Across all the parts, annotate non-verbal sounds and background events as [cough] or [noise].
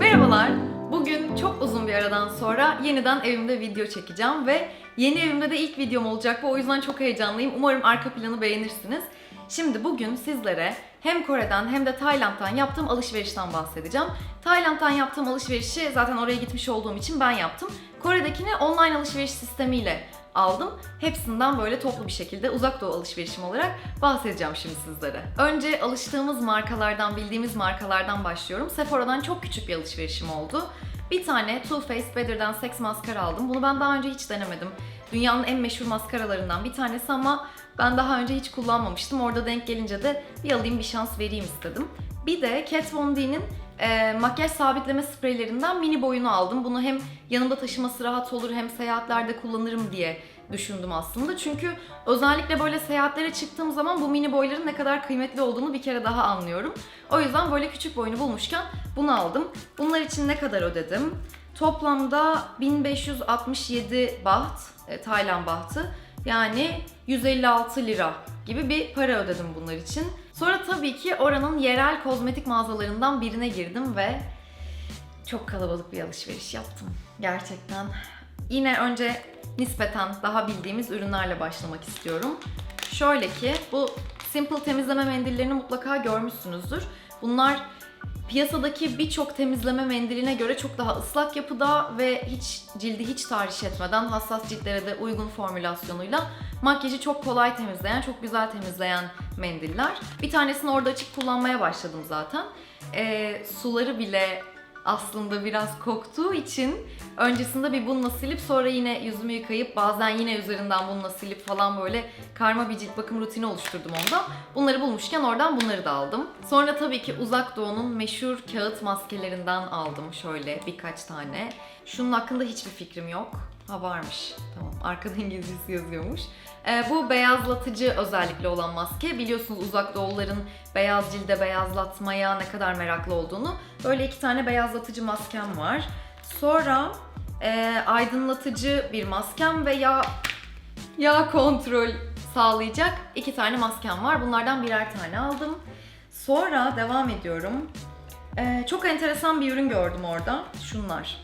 Merhabalar. Bugün çok uzun bir aradan sonra yeniden evimde video çekeceğim ve yeni evimde de ilk videom olacak bu. O yüzden çok heyecanlıyım. Umarım arka planı beğenirsiniz. Şimdi bugün sizlere hem Kore'den hem de Tayland'dan yaptığım alışverişten bahsedeceğim. Tayland'dan yaptığım alışverişi zaten oraya gitmiş olduğum için ben yaptım. Kore'dekini online alışveriş sistemiyle aldım. Hepsinden böyle toplu bir şekilde uzak doğu alışverişim olarak bahsedeceğim şimdi sizlere. Önce alıştığımız markalardan, bildiğimiz markalardan başlıyorum. Sephora'dan çok küçük bir alışverişim oldu. Bir tane Too Faced Better'dan Sex maskara aldım. Bunu ben daha önce hiç denemedim. Dünyanın en meşhur maskaralarından bir tanesi ama ben daha önce hiç kullanmamıştım. Orada denk gelince de bir alayım bir şans vereyim istedim. Bir de Kat Von D'nin e, makyaj sabitleme spreylerinden mini boyunu aldım. Bunu hem yanımda taşıması rahat olur hem seyahatlerde kullanırım diye düşündüm aslında. Çünkü özellikle böyle seyahatlere çıktığım zaman bu mini boyların ne kadar kıymetli olduğunu bir kere daha anlıyorum. O yüzden böyle küçük boyunu bulmuşken bunu aldım. Bunlar için ne kadar ödedim? Toplamda 1567 baht, e, Tayland bahtı. Yani 156 lira gibi bir para ödedim bunlar için. Sonra tabii ki oranın yerel kozmetik mağazalarından birine girdim ve çok kalabalık bir alışveriş yaptım. Gerçekten. Yine önce nispeten daha bildiğimiz ürünlerle başlamak istiyorum. Şöyle ki bu Simple temizleme mendillerini mutlaka görmüşsünüzdür. Bunlar piyasadaki birçok temizleme mendiline göre çok daha ıslak yapıda ve hiç cildi hiç tahriş etmeden hassas ciltlere de uygun formülasyonuyla makyajı çok kolay temizleyen, çok güzel temizleyen mendiller. Bir tanesini orada açıp kullanmaya başladım zaten. Ee, suları bile aslında biraz koktuğu için öncesinde bir bununla silip sonra yine yüzümü yıkayıp bazen yine üzerinden bununla silip falan böyle karma bir cilt bakım rutini oluşturdum ondan. Bunları bulmuşken oradan bunları da aldım. Sonra tabii ki Uzak Doğu'nun meşhur kağıt maskelerinden aldım şöyle birkaç tane. Şunun hakkında hiçbir fikrim yok. Ha varmış. Tamam. Arkada İngilizcesi yazıyormuş. Ee, bu beyazlatıcı özellikle olan maske. Biliyorsunuz uzak doğuların beyaz cilde beyazlatmaya ne kadar meraklı olduğunu. Böyle iki tane beyazlatıcı maskem var. Sonra e, aydınlatıcı bir maskem ve yağ, yağ kontrol sağlayacak iki tane maskem var. Bunlardan birer tane aldım. Sonra devam ediyorum. Ee, çok enteresan bir ürün gördüm orada. Şunlar.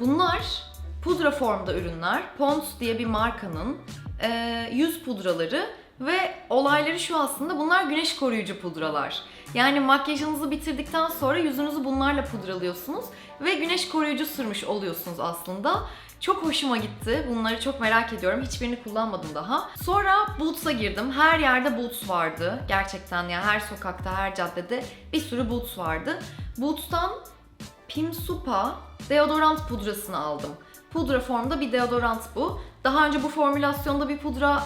Bunlar pudra formda ürünler. Pond's diye bir markanın e, yüz pudraları ve olayları şu aslında bunlar güneş koruyucu pudralar. Yani makyajınızı bitirdikten sonra yüzünüzü bunlarla pudralıyorsunuz ve güneş koruyucu sürmüş oluyorsunuz aslında. Çok hoşuma gitti. Bunları çok merak ediyorum. Hiçbirini kullanmadım daha. Sonra Boots'a girdim. Her yerde Boots vardı. Gerçekten ya her sokakta, her caddede bir sürü Boots vardı. Boots'tan Pimsupa deodorant pudrasını aldım. Pudra formda bir deodorant bu. Daha önce bu formülasyonda bir pudra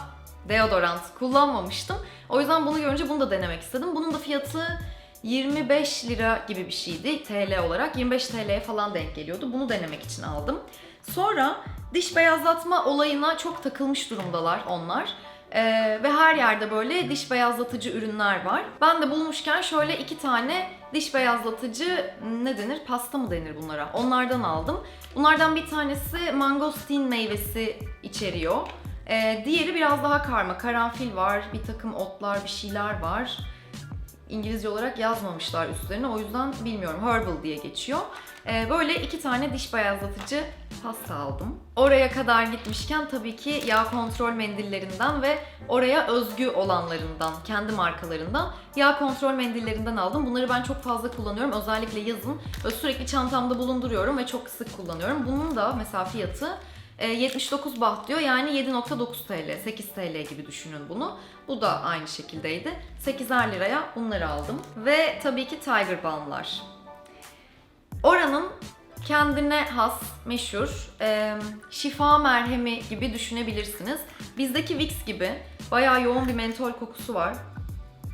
deodorant kullanmamıştım. O yüzden bunu görünce bunu da denemek istedim. Bunun da fiyatı 25 lira gibi bir şeydi TL olarak. 25 TL'ye falan denk geliyordu. Bunu denemek için aldım. Sonra diş beyazlatma olayına çok takılmış durumdalar onlar. Ee, ve her yerde böyle diş beyazlatıcı ürünler var. Ben de bulmuşken şöyle iki tane diş beyazlatıcı ne denir? Pasta mı denir bunlara? Onlardan aldım. Bunlardan bir tanesi mangostin meyvesi içeriyor. Ee, diğeri biraz daha karma. Karanfil var, bir takım otlar, bir şeyler var. İngilizce olarak yazmamışlar üstlerine o yüzden bilmiyorum. Herbal diye geçiyor. Ee, böyle iki tane diş beyazlatıcı pasta aldım. Oraya kadar gitmişken tabii ki yağ kontrol mendillerinden ve oraya özgü olanlarından, kendi markalarından yağ kontrol mendillerinden aldım. Bunları ben çok fazla kullanıyorum. Özellikle yazın sürekli çantamda bulunduruyorum ve çok sık kullanıyorum. Bunun da mesela fiyatı 79 baht diyor. Yani 7.9 TL, 8 TL gibi düşünün bunu. Bu da aynı şekildeydi. 8'er liraya bunları aldım. Ve tabii ki Tiger Balm'lar. Oranın kendine has, meşhur e, şifa merhemi gibi düşünebilirsiniz. Bizdeki Vicks gibi bayağı yoğun bir mentol kokusu var.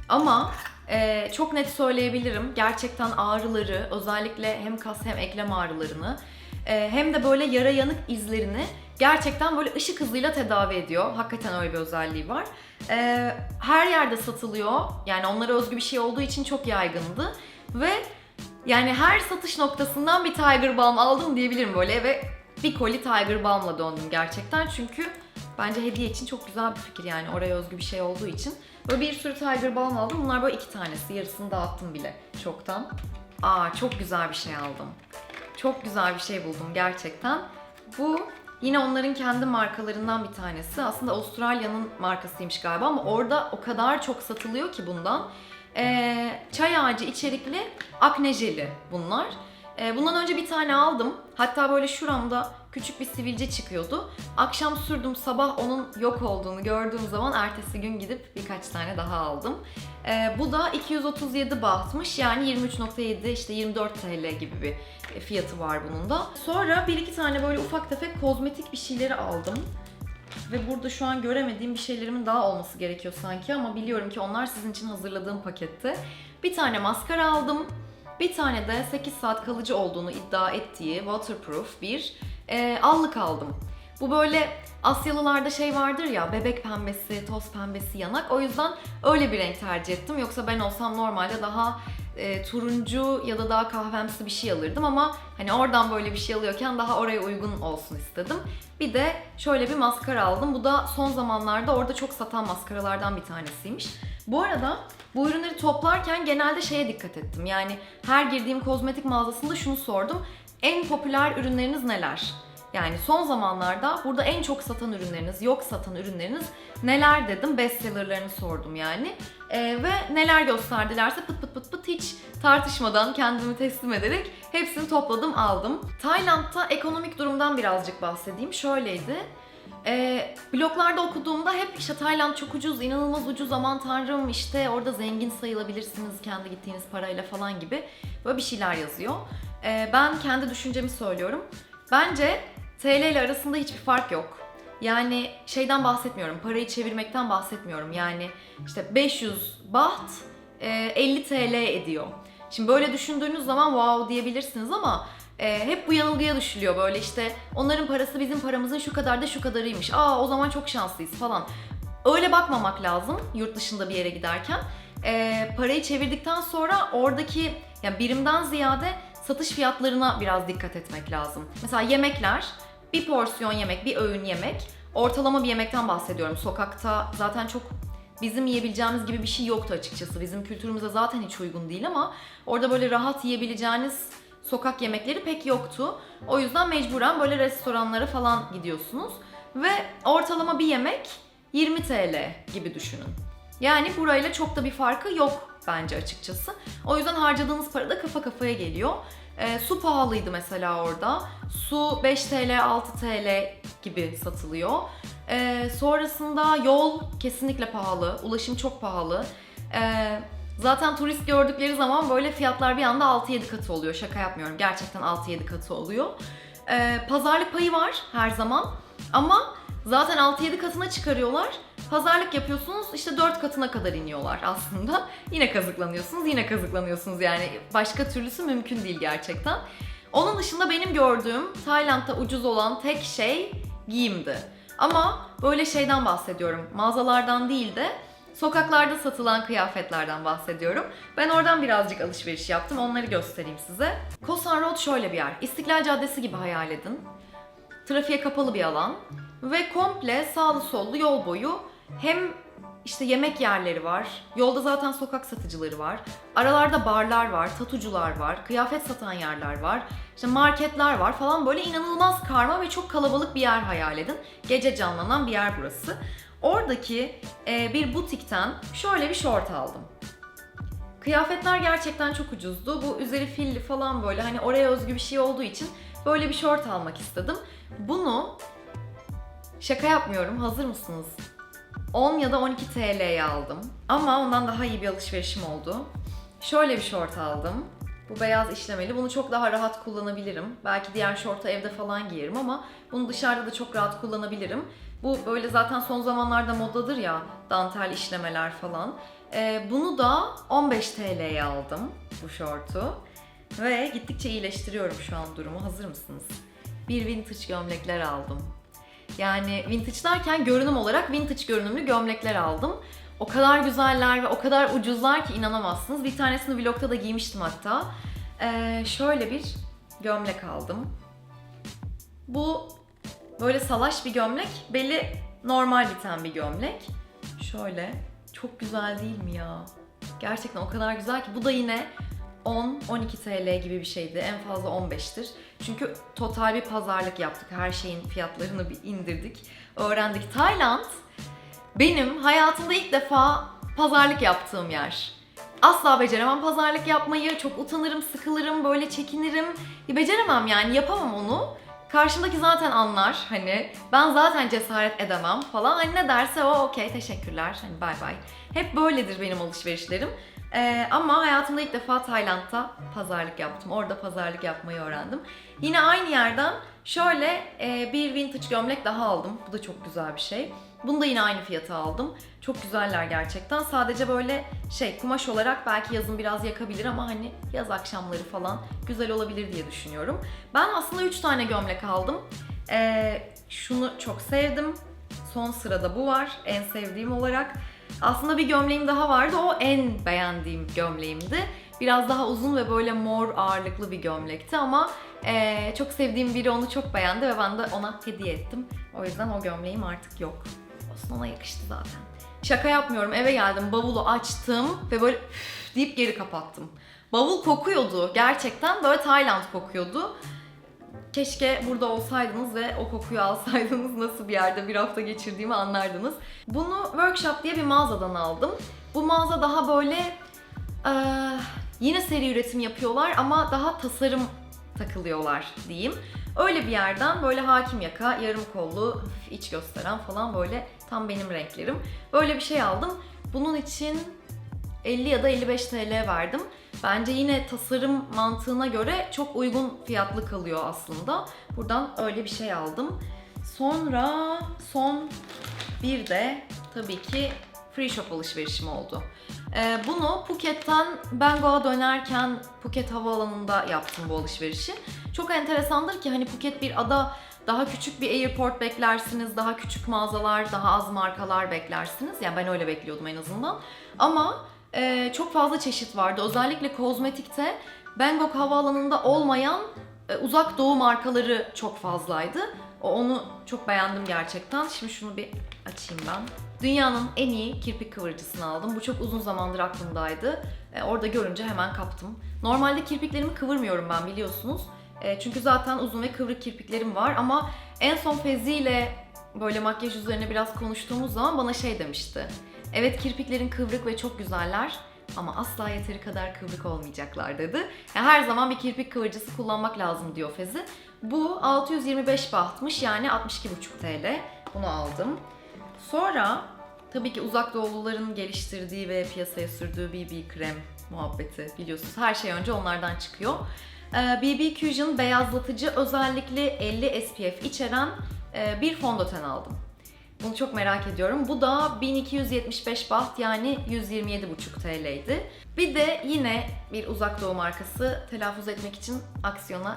Ama e, çok net söyleyebilirim. Gerçekten ağrıları, özellikle hem kas hem eklem ağrılarını e, hem de böyle yara yanık izlerini gerçekten böyle ışık hızıyla tedavi ediyor. Hakikaten öyle bir özelliği var. E, her yerde satılıyor. Yani onlara özgü bir şey olduğu için çok yaygındı. Ve yani her satış noktasından bir Tiger Balm aldım diyebilirim böyle ve bir koli Tiger Balm'la döndüm gerçekten. Çünkü Bence hediye için çok güzel bir fikir yani oraya özgü bir şey olduğu için. Böyle bir sürü Tiger Balm aldım. Bunlar böyle iki tanesi. Yarısını dağıttım bile çoktan. Aa çok güzel bir şey aldım. Çok güzel bir şey buldum gerçekten. Bu yine onların kendi markalarından bir tanesi. Aslında Avustralya'nın markasıymış galiba ama orada o kadar çok satılıyor ki bundan. Ee, çay ağacı içerikli akne jeli bunlar. Ee, bundan önce bir tane aldım. Hatta böyle şuramda küçük bir sivilce çıkıyordu. Akşam sürdüm sabah onun yok olduğunu gördüğüm zaman ertesi gün gidip birkaç tane daha aldım. Ee, bu da 237 bahtmış yani 23.7 işte 24 TL gibi bir fiyatı var bunun da. Sonra bir iki tane böyle ufak tefek kozmetik bir şeyleri aldım. Ve burada şu an göremediğim bir şeylerimin daha olması gerekiyor sanki ama biliyorum ki onlar sizin için hazırladığım pakette. Bir tane maskara aldım. Bir tane de 8 saat kalıcı olduğunu iddia ettiği waterproof bir e, allık aldım. Bu böyle Asyalılarda şey vardır ya bebek pembesi, toz pembesi yanak. O yüzden öyle bir renk tercih ettim. Yoksa ben olsam normalde daha e, turuncu ya da daha kahvemsi bir şey alırdım ama hani oradan böyle bir şey alıyorken daha oraya uygun olsun istedim. Bir de şöyle bir maskara aldım. Bu da son zamanlarda orada çok satan maskaralardan bir tanesiymiş. Bu arada bu ürünleri toplarken genelde şeye dikkat ettim. Yani her girdiğim kozmetik mağazasında şunu sordum. En popüler ürünleriniz neler? Yani son zamanlarda burada en çok satan ürünleriniz, yok satan ürünleriniz neler dedim. Bestsellerlerini sordum yani. Ee, ve neler gösterdilerse pıt pıt pıt pıt hiç tartışmadan kendimi teslim ederek hepsini topladım aldım. Tayland'da ekonomik durumdan birazcık bahsedeyim. Şöyleydi. Ee, bloglarda okuduğumda hep işte Tayland çok ucuz, inanılmaz ucuz aman tanrım işte orada zengin sayılabilirsiniz kendi gittiğiniz parayla falan gibi böyle bir şeyler yazıyor. Ee, ben kendi düşüncemi söylüyorum. Bence TL ile arasında hiçbir fark yok. Yani şeyden bahsetmiyorum, parayı çevirmekten bahsetmiyorum. Yani işte 500 baht e, 50 TL ediyor. Şimdi böyle düşündüğünüz zaman wow diyebilirsiniz ama e, hep bu yanılgıya düşülüyor böyle işte onların parası bizim paramızın şu kadar da şu kadarıymış. Aa o zaman çok şanslıyız falan. Öyle bakmamak lazım yurt dışında bir yere giderken. E, parayı çevirdikten sonra oradaki yani birimden ziyade satış fiyatlarına biraz dikkat etmek lazım. Mesela yemekler, bir porsiyon yemek, bir öğün yemek, ortalama bir yemekten bahsediyorum. Sokakta zaten çok bizim yiyebileceğimiz gibi bir şey yoktu açıkçası. Bizim kültürümüze zaten hiç uygun değil ama orada böyle rahat yiyebileceğiniz sokak yemekleri pek yoktu. O yüzden mecburen böyle restoranlara falan gidiyorsunuz. Ve ortalama bir yemek 20 TL gibi düşünün. Yani burayla çok da bir farkı yok bence açıkçası. O yüzden harcadığınız para da kafa kafaya geliyor. E, su pahalıydı mesela orada. Su 5 TL, 6 TL gibi satılıyor. E, sonrasında yol kesinlikle pahalı, ulaşım çok pahalı. E, zaten turist gördükleri zaman böyle fiyatlar bir anda 6-7 katı oluyor. Şaka yapmıyorum. Gerçekten 6-7 katı oluyor. E, pazarlık payı var her zaman. Ama zaten 6-7 katına çıkarıyorlar. Pazarlık yapıyorsunuz işte 4 katına kadar iniyorlar aslında. [laughs] Yine kazıklanıyorsunuz, yine kazıklanıyorsunuz yani başka türlüsü mümkün değil gerçekten. Onun dışında benim gördüğüm Tayland'da ucuz olan tek şey giyimdi. Ama böyle şeyden bahsediyorum. Mağazalardan değil de sokaklarda satılan kıyafetlerden bahsediyorum. Ben oradan birazcık alışveriş yaptım. Onları göstereyim size. Koh San Road şöyle bir yer. İstiklal Caddesi gibi hayal edin. Trafiğe kapalı bir alan ve komple sağlı sollu yol boyu hem işte yemek yerleri var. Yolda zaten sokak satıcıları var. Aralarda barlar var, tatucular var, kıyafet satan yerler var. İşte marketler var falan böyle inanılmaz karma ve çok kalabalık bir yer hayal edin. Gece canlanan bir yer burası. Oradaki e, bir butikten şöyle bir şort aldım. Kıyafetler gerçekten çok ucuzdu. Bu üzeri filli falan böyle hani oraya özgü bir şey olduğu için böyle bir şort almak istedim. Bunu şaka yapmıyorum. Hazır mısınız? 10 ya da 12 TL'ye aldım. Ama ondan daha iyi bir alışverişim oldu. Şöyle bir şort aldım. Bu beyaz işlemeli. Bunu çok daha rahat kullanabilirim. Belki diğer şortu evde falan giyerim ama bunu dışarıda da çok rahat kullanabilirim. Bu böyle zaten son zamanlarda modadır ya dantel işlemeler falan. Ee, bunu da 15 TL'ye aldım bu şortu. Ve gittikçe iyileştiriyorum şu an durumu. Hazır mısınız? Bir vintage gömlekler aldım. Yani vintage derken görünüm olarak vintage görünümlü gömlekler aldım. O kadar güzeller ve o kadar ucuzlar ki inanamazsınız. Bir tanesini vlogta da giymiştim hatta. Ee, şöyle bir gömlek aldım. Bu böyle salaş bir gömlek. Beli normal biten bir gömlek. Şöyle. Çok güzel değil mi ya? Gerçekten o kadar güzel ki. Bu da yine 10-12 TL gibi bir şeydi. En fazla 15'tir. Çünkü total bir pazarlık yaptık. Her şeyin fiyatlarını bir indirdik. Öğrendik. Tayland benim hayatımda ilk defa pazarlık yaptığım yer. Asla beceremem pazarlık yapmayı. Çok utanırım, sıkılırım, böyle çekinirim. Beceremem yani yapamam onu. Karşımdaki zaten anlar hani ben zaten cesaret edemem falan. Hani ne derse o okey teşekkürler hani bay bay. Hep böyledir benim alışverişlerim. Ee, ama hayatımda ilk defa Tayland'da pazarlık yaptım. Orada pazarlık yapmayı öğrendim. Yine aynı yerden şöyle e, bir vintage gömlek daha aldım. Bu da çok güzel bir şey. Bunu da yine aynı fiyata aldım. Çok güzeller gerçekten. Sadece böyle şey kumaş olarak belki yazın biraz yakabilir ama hani yaz akşamları falan güzel olabilir diye düşünüyorum. Ben aslında 3 tane gömlek aldım. Ee, şunu çok sevdim. Son sırada bu var. En sevdiğim olarak. Aslında bir gömleğim daha vardı. O en beğendiğim gömleğimdi. Biraz daha uzun ve böyle mor ağırlıklı bir gömlekti ama ee, çok sevdiğim biri onu çok beğendi ve ben de ona hediye ettim. O yüzden o gömleğim artık yok. Olsun ona yakıştı zaten. Şaka yapmıyorum eve geldim bavulu açtım ve böyle üf deyip geri kapattım. Bavul kokuyordu gerçekten böyle Tayland kokuyordu. Keşke burada olsaydınız ve o kokuyu alsaydınız nasıl bir yerde bir hafta geçirdiğimi anlardınız. Bunu Workshop diye bir mağazadan aldım. Bu mağaza daha böyle eee, yine seri üretim yapıyorlar ama daha tasarım takılıyorlar diyeyim. Öyle bir yerden böyle hakim yaka, yarım kollu, iç gösteren falan böyle tam benim renklerim. Böyle bir şey aldım. Bunun için 50 ya da 55 TL verdim. Bence yine tasarım mantığına göre çok uygun fiyatlı kalıyor aslında. Buradan öyle bir şey aldım. Sonra son bir de tabii ki Free Shop alışverişim oldu. Ee, bunu Phuket'ten Bangkok'a dönerken Phuket Havaalanı'nda yaptım bu alışverişi. Çok enteresandır ki hani Phuket bir ada daha küçük bir airport beklersiniz, daha küçük mağazalar, daha az markalar beklersiniz. Yani ben öyle bekliyordum en azından. Ama e, çok fazla çeşit vardı. Özellikle kozmetikte Bangkok Havaalanı'nda olmayan e, uzak doğu markaları çok fazlaydı. Onu çok beğendim gerçekten. Şimdi şunu bir açayım ben. Dünyanın en iyi kirpik kıvırıcısını aldım. Bu çok uzun zamandır aklımdaydı. E, orada görünce hemen kaptım. Normalde kirpiklerimi kıvırmıyorum ben biliyorsunuz. E, çünkü zaten uzun ve kıvrık kirpiklerim var ama en son Fezi böyle makyaj üzerine biraz konuştuğumuz zaman bana şey demişti. Evet kirpiklerin kıvrık ve çok güzeller ama asla yeteri kadar kıvrık olmayacaklar dedi. Yani her zaman bir kirpik kıvırcısı kullanmak lazım diyor Fezi. Bu 625 bahtmış yani 62,5 TL. Bunu aldım. Sonra tabii ki uzak doğuluların geliştirdiği ve piyasaya sürdüğü BB krem muhabbeti biliyorsunuz. Her şey önce onlardan çıkıyor. Ee, BB Fusion beyazlatıcı özellikle 50 SPF içeren e, bir fondöten aldım. Bunu çok merak ediyorum. Bu da 1275 baht yani 127,5 TL'ydi. Bir de yine bir uzak doğu markası telaffuz etmek için aksiyona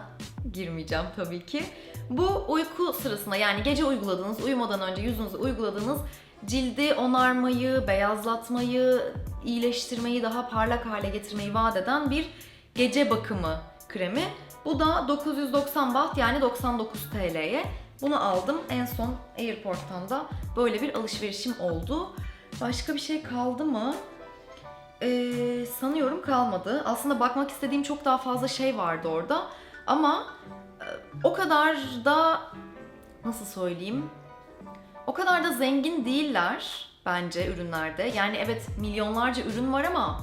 girmeyeceğim tabii ki. Bu uyku sırasında yani gece uyguladığınız, uyumadan önce yüzünüze uyguladığınız cildi onarmayı, beyazlatmayı, iyileştirmeyi, daha parlak hale getirmeyi vaat eden bir gece bakımı kremi. Bu da 990 baht yani 99 TL'ye. Bunu aldım. En son Airport'tan da böyle bir alışverişim oldu. Başka bir şey kaldı mı? Ee, sanıyorum kalmadı. Aslında bakmak istediğim çok daha fazla şey vardı orada. Ama e, o kadar da nasıl söyleyeyim? O kadar da zengin değiller bence ürünlerde. Yani evet milyonlarca ürün var ama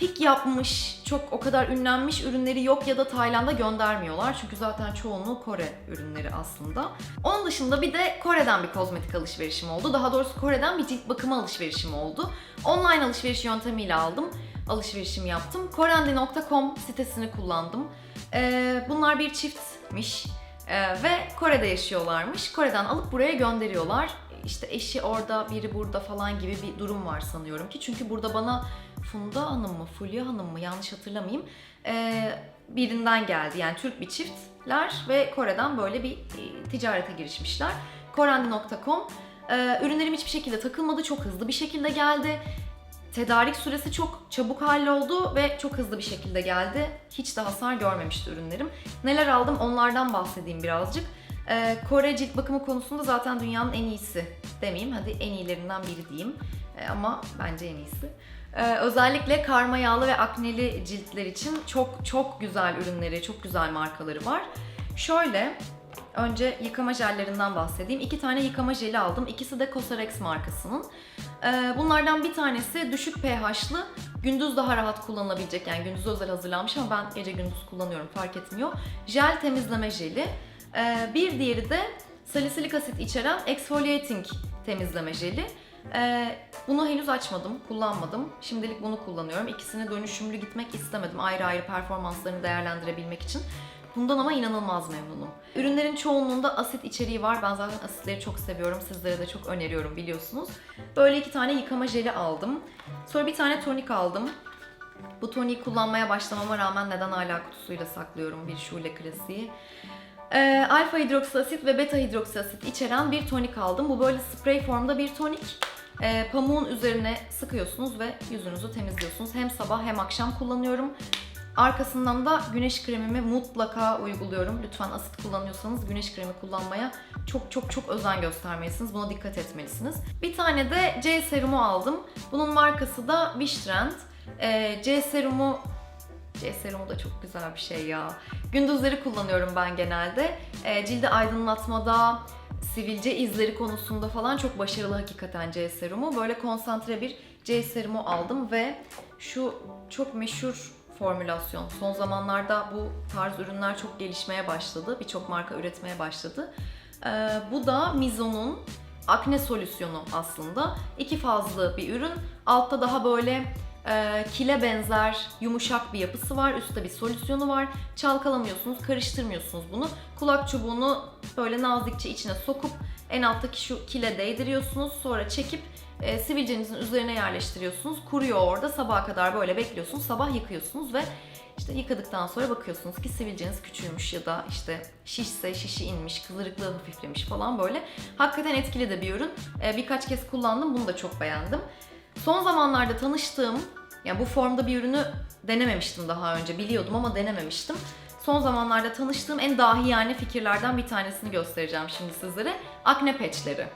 pik yapmış, çok o kadar ünlenmiş ürünleri yok ya da Tayland'a göndermiyorlar. Çünkü zaten çoğunluğu Kore ürünleri aslında. Onun dışında bir de Kore'den bir kozmetik alışverişim oldu. Daha doğrusu Kore'den bir cilt bakımı alışverişim oldu. Online alışveriş yöntemiyle aldım. Alışverişimi yaptım. Korendi.com sitesini kullandım. Ee, bunlar bir çiftmiş. Ee, ve Kore'de yaşıyorlarmış. Kore'den alıp buraya gönderiyorlar. İşte eşi orada, biri burada falan gibi bir durum var sanıyorum ki. Çünkü burada bana Funda Hanım mı, Fulya Hanım mı yanlış hatırlamayayım. Ee, birinden geldi. Yani Türk bir çiftler ve Kore'den böyle bir e, ticarete girişmişler. Korendi.com ee, Ürünlerim hiçbir şekilde takılmadı. Çok hızlı bir şekilde geldi. Tedarik süresi çok çabuk halloldu ve çok hızlı bir şekilde geldi. Hiç de hasar görmemişti ürünlerim. Neler aldım onlardan bahsedeyim birazcık. Ee, Kore cilt bakımı konusunda zaten dünyanın en iyisi demeyeyim. Hadi en iyilerinden biri diyeyim. Ee, ama bence en iyisi. Ee, özellikle karma yağlı ve akneli ciltler için çok çok güzel ürünleri, çok güzel markaları var. Şöyle önce yıkama jellerinden bahsedeyim. İki tane yıkama jeli aldım. İkisi de Cosrx markasının. Bunlardan bir tanesi düşük pH'lı, gündüz daha rahat kullanılabilecek yani gündüz özel hazırlanmış ama ben gece gündüz kullanıyorum fark etmiyor. Jel temizleme jeli. Ee, bir diğeri de salisilik asit içeren exfoliating temizleme jeli. Ee, bunu henüz açmadım, kullanmadım. Şimdilik bunu kullanıyorum. İkisine dönüşümlü gitmek istemedim ayrı ayrı performanslarını değerlendirebilmek için. Bundan ama inanılmaz memnunum. Ürünlerin çoğunluğunda asit içeriği var. Ben zaten asitleri çok seviyorum. Sizlere de çok öneriyorum biliyorsunuz. Böyle iki tane yıkama jeli aldım. Sonra bir tane tonik aldım. Bu toniği kullanmaya başlamama rağmen neden hala kutusuyla saklıyorum bir şule klasiği. Ee, alfa hidroksiasit ve beta hidroksiasit içeren bir tonik aldım. Bu böyle sprey formda bir tonik. Ee, pamuğun üzerine sıkıyorsunuz ve yüzünüzü temizliyorsunuz. Hem sabah hem akşam kullanıyorum. Arkasından da güneş kremimi mutlaka uyguluyorum. Lütfen asit kullanıyorsanız güneş kremi kullanmaya çok çok çok özen göstermelisiniz. Buna dikkat etmelisiniz. Bir tane de C serumu aldım. Bunun markası da Wishtrend. Ee, C serumu C serumu da çok güzel bir şey ya. Gündüzleri kullanıyorum ben genelde. Ee, cildi aydınlatmada, sivilce izleri konusunda falan çok başarılı hakikaten C serumu. Böyle konsantre bir C serumu aldım ve şu çok meşhur formülasyon. Son zamanlarda bu tarz ürünler çok gelişmeye başladı. Birçok marka üretmeye başladı. Ee, bu da Mizo'nun akne solüsyonu aslında. İki fazlı bir ürün. Altta daha böyle e, kile benzer yumuşak bir yapısı var. Üstte bir solüsyonu var. Çalkalamıyorsunuz, karıştırmıyorsunuz bunu. Kulak çubuğunu böyle nazikçe içine sokup en alttaki şu kile değdiriyorsunuz. Sonra çekip e, sivilcenizin üzerine yerleştiriyorsunuz. Kuruyor orada. Sabaha kadar böyle bekliyorsunuz. Sabah yıkıyorsunuz ve işte yıkadıktan sonra bakıyorsunuz ki sivilceniz küçülmüş ya da işte şişse şişi inmiş, kızarıklığı hafiflemiş falan böyle. Hakikaten etkili de bir ürün. E, birkaç kez kullandım. Bunu da çok beğendim. Son zamanlarda tanıştığım, yani bu formda bir ürünü denememiştim daha önce. Biliyordum ama denememiştim. Son zamanlarda tanıştığım en dahiyane fikirlerden bir tanesini göstereceğim şimdi sizlere. Akne patchleri.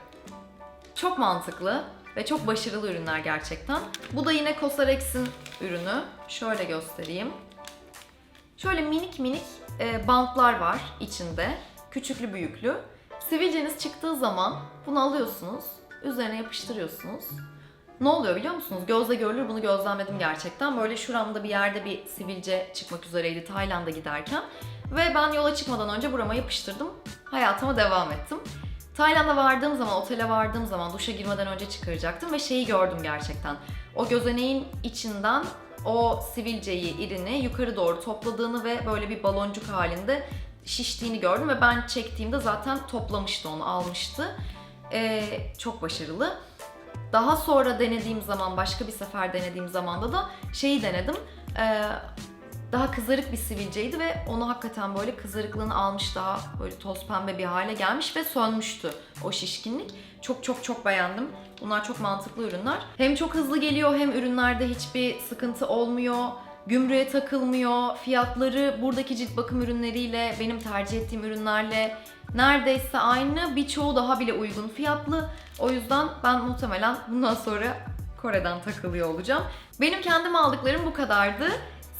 Çok mantıklı ve çok başarılı ürünler gerçekten. Bu da yine Cosrx'in ürünü. Şöyle göstereyim. Şöyle minik minik e, bantlar var içinde. Küçüklü büyüklü. Sivilceniz çıktığı zaman bunu alıyorsunuz. Üzerine yapıştırıyorsunuz. Ne oluyor biliyor musunuz? Gözle görülür bunu gözlemledim gerçekten. Böyle şuramda bir yerde bir sivilce çıkmak üzereydi Tayland'a giderken. Ve ben yola çıkmadan önce burama yapıştırdım. Hayatıma devam ettim. Tayland'a vardığım zaman, otele vardığım zaman duşa girmeden önce çıkaracaktım ve şeyi gördüm gerçekten. O gözeneğin içinden o sivilceyi, irini yukarı doğru topladığını ve böyle bir baloncuk halinde şiştiğini gördüm ve ben çektiğimde zaten toplamıştı onu, almıştı. Ee, çok başarılı. Daha sonra denediğim zaman, başka bir sefer denediğim zamanda da şeyi denedim. Ee, daha kızarık bir sivilceydi ve onu hakikaten böyle kızarıklığını almış daha böyle toz pembe bir hale gelmiş ve sönmüştü o şişkinlik. Çok çok çok beğendim. Bunlar çok mantıklı ürünler. Hem çok hızlı geliyor hem ürünlerde hiçbir sıkıntı olmuyor. Gümrüğe takılmıyor. Fiyatları buradaki cilt bakım ürünleriyle, benim tercih ettiğim ürünlerle neredeyse aynı. Birçoğu daha bile uygun fiyatlı. O yüzden ben muhtemelen bundan sonra Kore'den takılıyor olacağım. Benim kendim aldıklarım bu kadardı.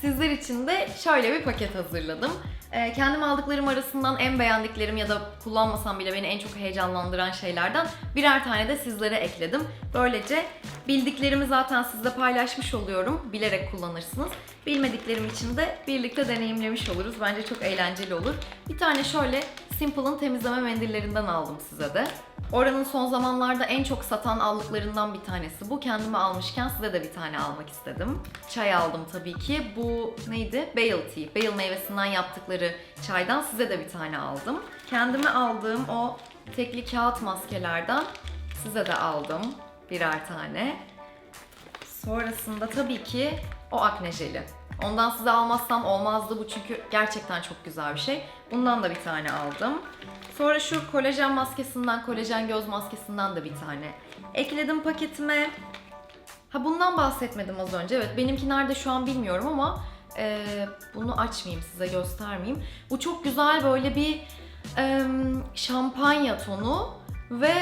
Sizler için de şöyle bir paket hazırladım. Ee, kendim aldıklarım arasından en beğendiklerim ya da kullanmasam bile beni en çok heyecanlandıran şeylerden birer tane de sizlere ekledim. Böylece bildiklerimi zaten sizle paylaşmış oluyorum. Bilerek kullanırsınız. Bilmediklerim için de birlikte deneyimlemiş oluruz. Bence çok eğlenceli olur. Bir tane şöyle Simple'ın temizleme mendillerinden aldım size de. Oranın son zamanlarda en çok satan allıklarından bir tanesi bu. Kendime almışken size de bir tane almak istedim. Çay aldım tabii ki. Bu neydi? Bale tea. Bale meyvesinden yaptıkları çaydan size de bir tane aldım. Kendime aldığım o tekli kağıt maskelerden size de aldım birer tane. Sonrasında tabii ki o akne jeli. Ondan size almazsam olmazdı bu çünkü gerçekten çok güzel bir şey. Bundan da bir tane aldım. Sonra şu kolajen maskesinden, kolajen göz maskesinden de bir tane ekledim paketime. Ha bundan bahsetmedim az önce. Evet benimki nerede şu an bilmiyorum ama e, bunu açmayayım size göstermeyeyim. Bu çok güzel böyle bir Ee, şampanya tonu ve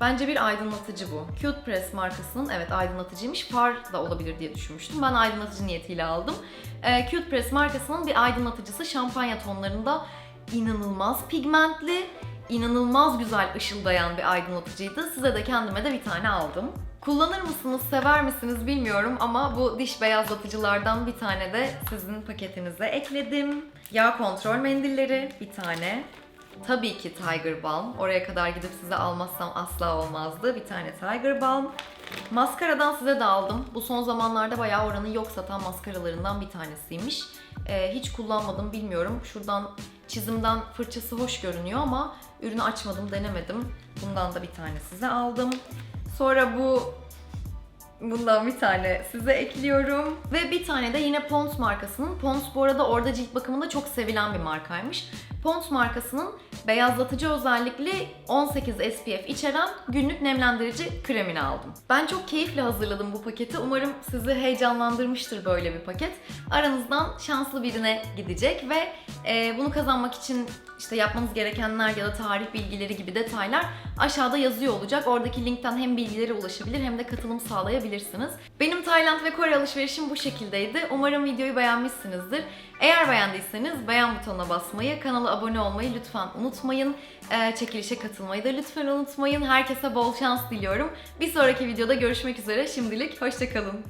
bence bir aydınlatıcı bu. Cute Press markasının evet aydınlatıcıymış. Far da olabilir diye düşünmüştüm. Ben aydınlatıcı niyetiyle aldım. Ee, Cute Press markasının bir aydınlatıcısı şampanya tonlarında inanılmaz pigmentli, inanılmaz güzel ışıldayan bir aydınlatıcıydı. Size de kendime de bir tane aldım. Kullanır mısınız, sever misiniz bilmiyorum ama bu diş beyazlatıcılardan bir tane de sizin paketinize ekledim. Yağ kontrol mendilleri bir tane. Tabii ki Tiger Balm. Oraya kadar gidip size almazsam asla olmazdı. Bir tane Tiger Balm. Maskaradan size de aldım. Bu son zamanlarda bayağı oranın yok satan maskaralarından bir tanesiymiş. Ee, hiç kullanmadım bilmiyorum. Şuradan çizimden fırçası hoş görünüyor ama ürünü açmadım, denemedim. Bundan da bir tane size aldım. Sonra bu Bundan bir tane size ekliyorum. Ve bir tane de yine Pond's markasının. Pond's bu arada orada cilt bakımında çok sevilen bir markaymış. Pond's markasının beyazlatıcı özellikli 18 SPF içeren günlük nemlendirici kremini aldım. Ben çok keyifle hazırladım bu paketi. Umarım sizi heyecanlandırmıştır böyle bir paket. Aranızdan şanslı birine gidecek ve e, bunu kazanmak için işte yapmanız gerekenler ya da tarih bilgileri gibi detaylar aşağıda yazıyor olacak. Oradaki linkten hem bilgilere ulaşabilir hem de katılım sağlayabilirsiniz. Benim Tayland ve Kore alışverişim bu şekildeydi. Umarım videoyu beğenmişsinizdir. Eğer beğendiyseniz beğen butonuna basmayı, kanala abone olmayı lütfen unutmayın. Ee, çekilişe katılmayı da lütfen unutmayın. Herkese bol şans diliyorum. Bir sonraki videoda görüşmek üzere. Şimdilik hoşçakalın.